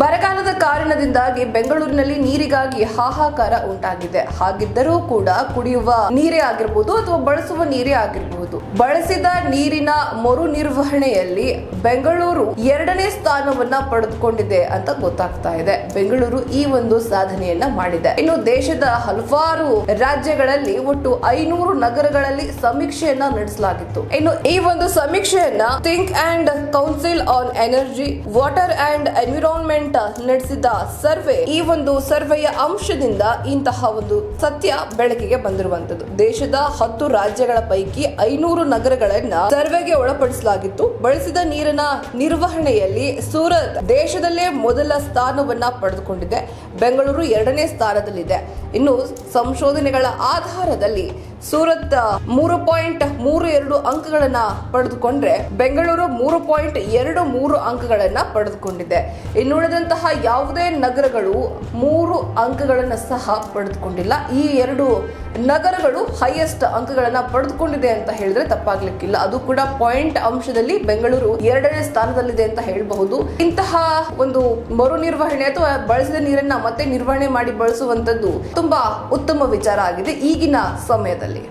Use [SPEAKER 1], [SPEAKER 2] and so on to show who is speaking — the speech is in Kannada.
[SPEAKER 1] ಬರಗಾಲದ ಕಾರಣದಿಂದಾಗಿ ಬೆಂಗಳೂರಿನಲ್ಲಿ ನೀರಿಗಾಗಿ ಹಾಹಾಕಾರ ಉಂಟಾಗಿದೆ. ಹಾಗಿದ್ದರೂ ಕೂಡ ಕುಡಿಯುವ ನೀರೇ ಆಗಿರ್ಬೋದು ಅಥವಾ ಬಳಸುವ ನೀರೇ ಆಗಿರಬಹುದು ಬಳಸಿದ ನೀರಿನ ಮರು ನಿರ್ವಹಣೆಯಲ್ಲಿ ಬೆಂಗಳೂರು ಎರಡನೇ ಸ್ಥಾನವನ್ನ ಪಡೆದುಕೊಂಡಿದೆ ಅಂತ ಗೊತ್ತಾಗ್ತಾ ಇದೆ. ಬೆಂಗಳೂರು ಈ ಒಂದು ಸಾಧನೆಯನ್ನ ಮಾಡಿದೆ. ಇನ್ನು ದೇಶದ ಹಲವಾರು ರಾಜ್ಯಗಳಲ್ಲಿ ಒಟ್ಟು ಐನೂರು ನಗರಗಳಲ್ಲಿ ಸಮೀಕ್ಷೆಯನ್ನ ನಡೆಸಲಾಗಿತ್ತು. ಇನ್ನು ಈ ಒಂದು ಸಮೀಕ್ಷೆಯನ್ನ think and council on energy water and environment ನಡೆಸಿದ ಸರ್ವೆ ಈ ಒಂದು ಸರ್ವೆಯ ಅಂಶದಿಂದ ಇಂತಹ ಒಂದು ಸತ್ಯ ಬೆಳಕಿಗೆ ಬಂದಿರುವಂತದ್ದು ದೇಶದ ಹತ್ತು ರಾಜ್ಯಗಳ ಪೈಕಿ ಐನೂರು ನಗರಗಳನ್ನ ಸರ್ವೆಗೆ ಒಳಪಡಿಸಲಾಗಿತ್ತು. ಬಳಸಿದ ನೀರಿನ ನಿರ್ವಹಣೆಯಲ್ಲಿ ಸೂರತ್ ದೇಶದಲ್ಲೇ ಮೊದಲ ಸ್ಥಾನವನ್ನ ಪಡೆದುಕೊಂಡಿದೆ. ಬೆಂಗಳೂರು ಎರಡನೇ ಸ್ಥಾನದಲ್ಲಿದೆ. ಇನ್ನು ಸಂಶೋಧನೆಗಳ ಆಧಾರದಲ್ಲಿ ಸೂರತ್ ಮೂರು ಪಾಯಿಂಟ್ ಮೂರು ಎರಡು ಅಂಕಗಳನ್ನ ಪಡೆದುಕೊಂಡ್ರೆ ಬೆಂಗಳೂರು ಮೂರು ಪಾಯಿಂಟ್ ಎರಡು ಮೂರು ಅಂಕಗಳನ್ನ ಪಡೆದುಕೊಂಡಿದೆ. ಇನ್ನುಳಿದಂತಹ ಯಾವುದೇ ನಗರಗಳು ಮೂರು ಅಂಕಗಳನ್ನು ಸಹ ಪಡೆದುಕೊಂಡಿಲ್ಲ. ಈ ಎರಡು ನಗರಗಳು ಹೈಯೆಸ್ಟ್ ಅಂಕಗಳನ್ನು ಪಡೆದುಕೊಂಡಿದೆ ಅಂತ ಹೇಳಿದ್ರೆ ತಪ್ಪಾಗ್ಲಿಕ್ಕಿಲ್ಲ. ಅದು ಕೂಡ ಪಾಯಿಂಟ್ ಅಂಶದಲ್ಲಿ ಬೆಂಗಳೂರು ಎರಡನೇ ಸ್ಥಾನದಲ್ಲಿದೆ ಅಂತ ಹೇಳಬಹುದು. ಇಂತಹ ಒಂದು ಮರು ನಿರ್ವಹಣೆ ಅಥವಾ ಬಳಸಿದ ನೀರನ್ನ ಮತ್ತೆ ನಿರ್ವಹಣೆ ಮಾಡಿ ಬಳಸುವಂತದ್ದು ತುಂಬಾ ಉತ್ತಮ ವಿಚಾರ ಆಗಿದೆ ಈಗಿನ ಸಮಯದಲ್ಲಿ.